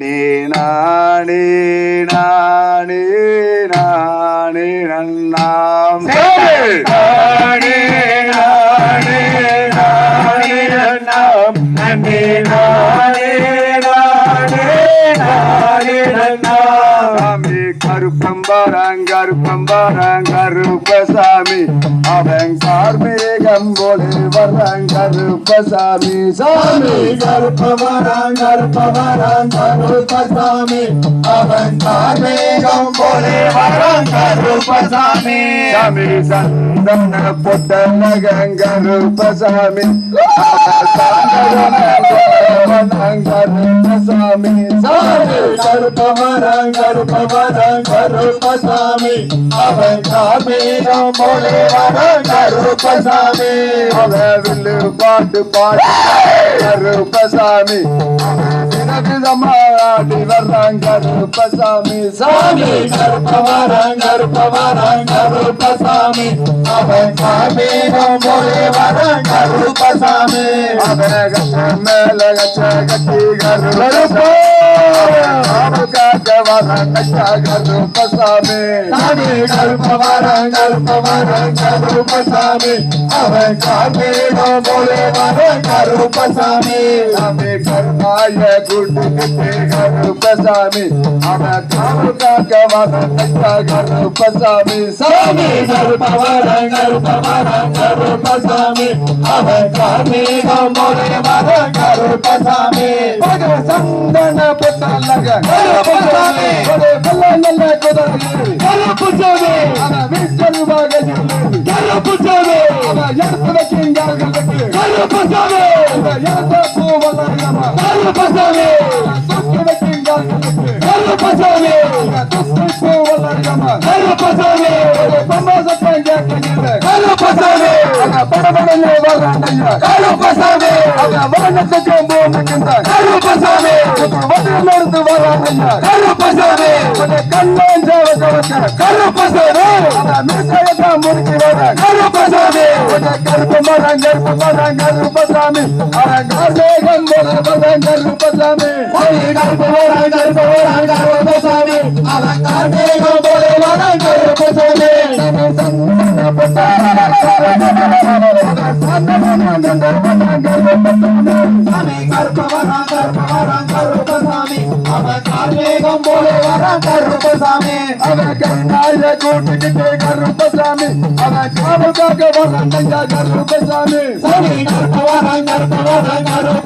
நீ நானே நானே நானே நன்னா சாமி கருப்பம்பராங் கருப்பம்பராங் கருப்பசாமி. அவன் கார்மேகம் போலே வர்றான் கருப்பசாமி. சாமி கருப்பவரான் கருப்பவரான் கருப்பசாமி. அவன் கார்மேகம் போலே வரான் கருப்பசாமி. சாமி சந்தன பொட்டனகங் கருப்பசாமி. கருப்பசாமி. சாமி கருப்பவரான் கருப்பவரான் கருப்பசாமி அவன் கார்மேகம் போலே வரான் கருப்பசாமி அவன் வில்லு பாட்டு பாட்டு கருப்பசாமி. விதமாடி வர்றான் கருப்பசாமி சாமி சாமி கருப்பவரான் கருப்பசாமி அவன் கார்மேகம் போலே கருப்பசாமி அவன் மேல கச்ச கட்டி கருப்ப காக்க வர்றான் கச்சா கருப்பசாமி சாமி கருப்பவரான் கருப்பவரான் கருப்பசாமி அவன் கார்மேகம் போலே வரான் கருப்பசாமி சாமி கருமாய குட்டுக்கிட்டு கருப்பசாமி அவன் காவு காக்க வர்றான் கச்சா கருப்பசாமி சாமி சாமி கருப்பவரான் கருப்பவரான் கருப்பசாமி. அவன் கார்மேகம் போலே வரான் கருப்பசாமி. சந்தன பொட்டல்லக கருப்பசாமி. ஒரு வெள்ள நல்ல குதிரை. கருப்பசாமி. அவன் வீச்சருவாக இருந்து கருப்பசாமி. அவன் எடுத்து வைக்கின்றார்கள் வெட்டு. கருப்பசாமி. அவன் எடுத்த பூவல்லாம கருப்பசாமி. தூக்கி வைக்கின்றார்கள் வெட்டு. கருப்பசாமி. அவன் துஷ்டி பூவல்லாம கருப்பசாமி. சமாசத்தை கேட்கின்ற கருப்பசாமி வர்றாண்டையா கருப்பசாமி வானத்துக்கு கருப்பசாமி வண்டியிலிருந்து கண்ணன் முறுக்கி கருப்பு மரம் கருப்பு மரம். சாமி கருப்பவரான் கருப்பவரான் கருப்பசாமி அவன் கார்மேகம் போலே வரான் கருப்பசாமி அவன் கண்ணாய கூட்டிக்கிட்டு கருப்பசாமி அவன் காவல்காக வர்றாண்டையா கருப்பசாமி சாமி கருப்பவரான் கருப்பவரான் கருப்பசாமி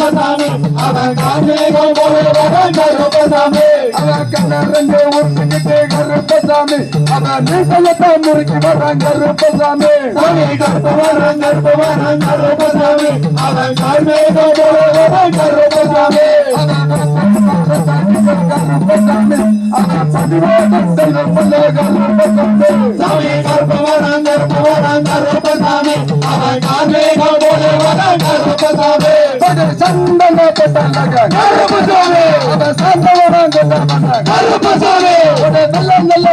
கருப்பசாமி அவன் கண்ணறிஞ்சு உருட்டிக்கிட்டு கருப்பசாமி அவன் மீசையத்தை முறுக்கி வர்றான் கருப்பசாமி சாமி கருப்பவரான் கருப்பவரான் கருப்பசாமி அவன் கார்மேகம் போலே கருப்பசாமி கருப்பசாமி அவன் பதிவோடு கருப்பசாமி சாமி கருப்பவரான் சந்தன கருப்பசாமி நல்ல நல்ல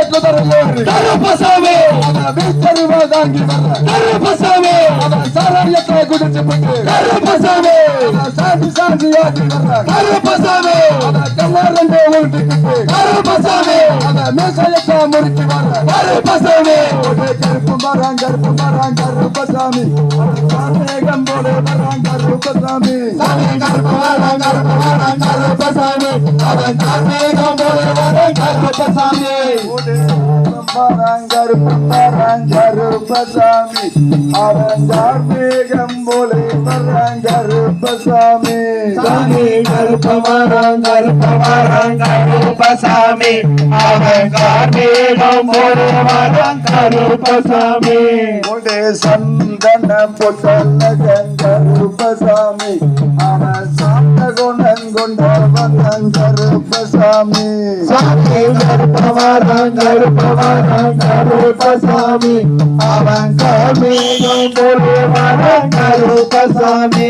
கருப்பசாமி கருப்பசாமி சாராயத்தை குடிச்சு கருப்பசாமி அவன் சாந்தி கருப்பசாமி கல்லாரண்டே உருட்டிக்கிட்டு கருப்பசாமி அவன் முறுக்கி கருப்பசாமி. வராங்க கருப்பு மரம் கருப்பு மரம் போல வராங்க ரூபசாமி சாமி கருப்பவரான் கருப்பவரான் அவன் கருப்பசாமி அவன் கார்மேகம் போலே வர்றான் கருப்பசாமி சாமி கருப்பவரான் கருப்பவரான் கருப்பசாமி அவன் கார்மேகம் போலே வரான் கருப்பசாமி உடே சந்தன பொட்டல்லகன் கருப்பசாமி அவன் சாந்த குணன் கொண்டவன் கருப்பசாமி சாமி கருப்பவரான் கருப்பவரான் கருப்பசாமி அவன் கார்மேகம் போலே வரான் கருப்பசாமி